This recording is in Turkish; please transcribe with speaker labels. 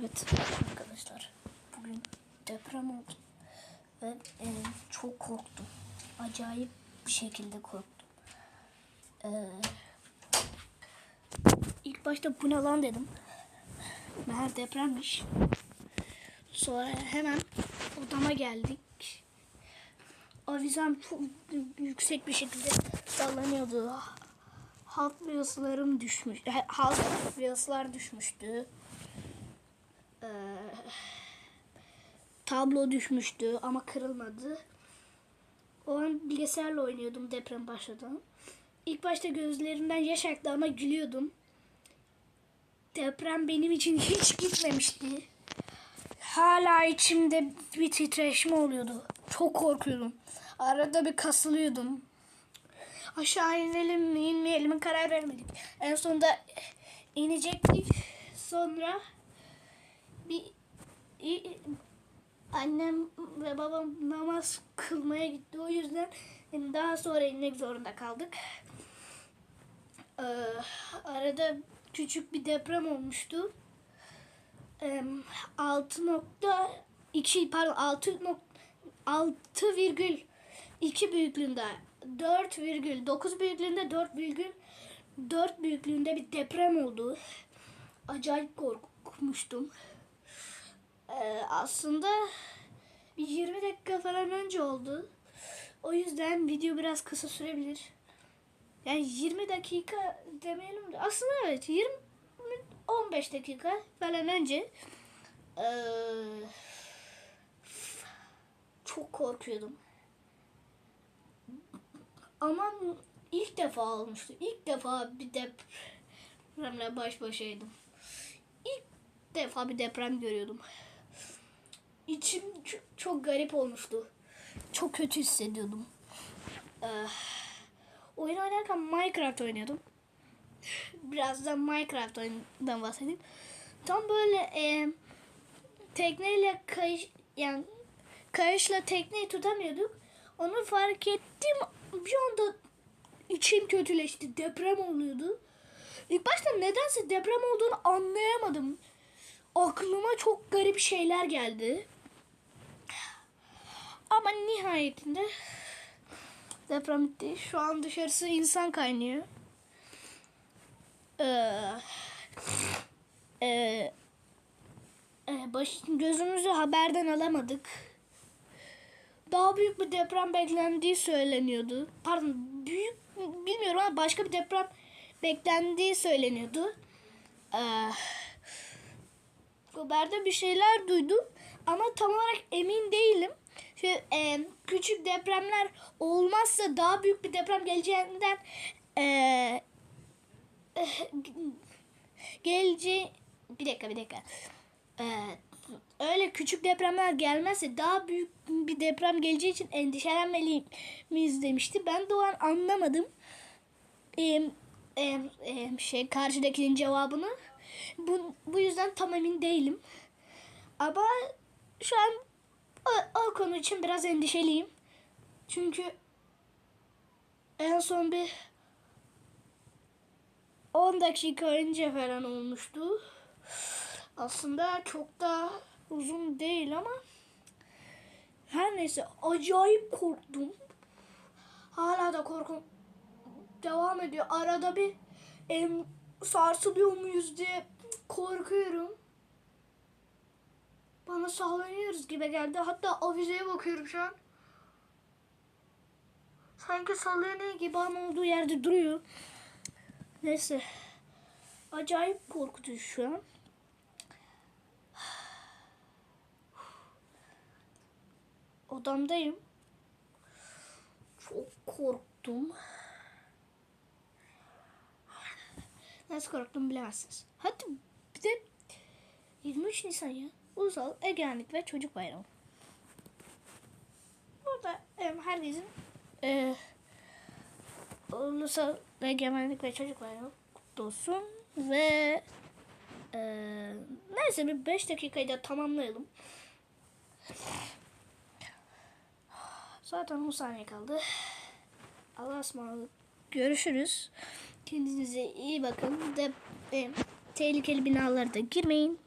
Speaker 1: Evet arkadaşlar bugün deprem oldu ve e, çok korktum. Acayip bir şekilde korktum. E, ilk başta bu ne lan dedim. Meğer depremmiş. Sonra hemen odama geldik. Avizem çok yüksek bir şekilde sallanıyordu. Halk yasılarım düşmüş. Halk yasalar düşmüştü. Ee, tablo düşmüştü ama kırılmadı. O an bilgisayarla oynuyordum deprem başladan. İlk başta gözlerimden yaş aktı ama gülüyordum. Deprem benim için hiç gitmemişti. Hala içimde bir titreşme oluyordu. Çok korkuyordum. Arada bir kasılıyordum. Aşağı inelim mi inmeyelim mi karar vermedik. En sonunda inecektik. Sonra bir annem ve babam namaz kılmaya gitti. O yüzden daha sonra inmek zorunda kaldık. Ee, arada küçük bir deprem olmuştu. Ee, 6.2 pardon 6 6,2 büyüklüğünde 4,9 büyüklüğünde 4,4 büyüklüğünde bir deprem oldu. Acayip korkmuştum. Ee, aslında bir 20 dakika falan önce oldu. O yüzden video biraz kısa sürebilir. Yani 20 dakika demeyelim de aslında evet 20 15 dakika falan önce ee, çok korkuyordum. Ama ilk defa olmuştu. İlk defa bir depremle baş başaydım. İlk defa bir deprem görüyordum. İçim çok, garip olmuştu. Çok kötü hissediyordum. Ee, oyun oynarken Minecraft oynuyordum. Birazdan Minecraft oyundan bahsedeyim. Tam böyle e, tekneyle kayış yani kayışla tekneyi tutamıyorduk. Onu fark ettim. Bir anda içim kötüleşti. Deprem oluyordu. İlk başta nedense deprem olduğunu anlayamadım. Aklıma çok garip şeyler geldi. Ama nihayetinde deprem bitti. Şu an dışarısı insan kaynıyor. Ee, e, e, baş, gözümüzü haberden alamadık. Daha büyük bir deprem beklendiği söyleniyordu. Pardon büyük bilmiyorum ama başka bir deprem beklendiği söyleniyordu. Ee, bir şeyler duydum ama tam olarak emin değilim. Şu, e, küçük depremler olmazsa daha büyük bir deprem geleceğinden e, geleceği bir dakika bir dakika. Ee, öyle küçük depremler gelmezse daha büyük bir deprem geleceği için endişelenmeliyiz demişti. Ben de o an anlamadım. Ee, e, e, şey karşıdakinin cevabını. Bu, bu yüzden tam emin değilim. Ama şu an o, o konu için biraz endişeliyim. Çünkü en son bir 10 dakika önce falan olmuştu. Aslında çok da uzun değil ama her neyse acayip korktum. Hala da korkum devam ediyor. Arada bir em, sarsılıyor muyuz diye korkuyorum. Bana sallanıyoruz gibi geldi. Hatta avizeye bakıyorum şu an. Sanki sallanıyor gibi ama olduğu yerde duruyor. Neyse. Acayip korkutucu şu an. Odamdayım. Çok korktum. Nasıl korktum bilemezsiniz. Hadi bir de 23 Nisan ya. Ulusal Egemenlik ve Çocuk Bayramı. Burada em, herkesin e, Ulusal Egemenlik ve Çocuk Bayramı kutlu olsun. Ve e, neyse bir 5 dakikayı da tamamlayalım. Zaten 10 saniye kaldı. Allah'a ısmarladık. Görüşürüz. Kendinize iyi bakın. De, e, tehlikeli binalara da girmeyin.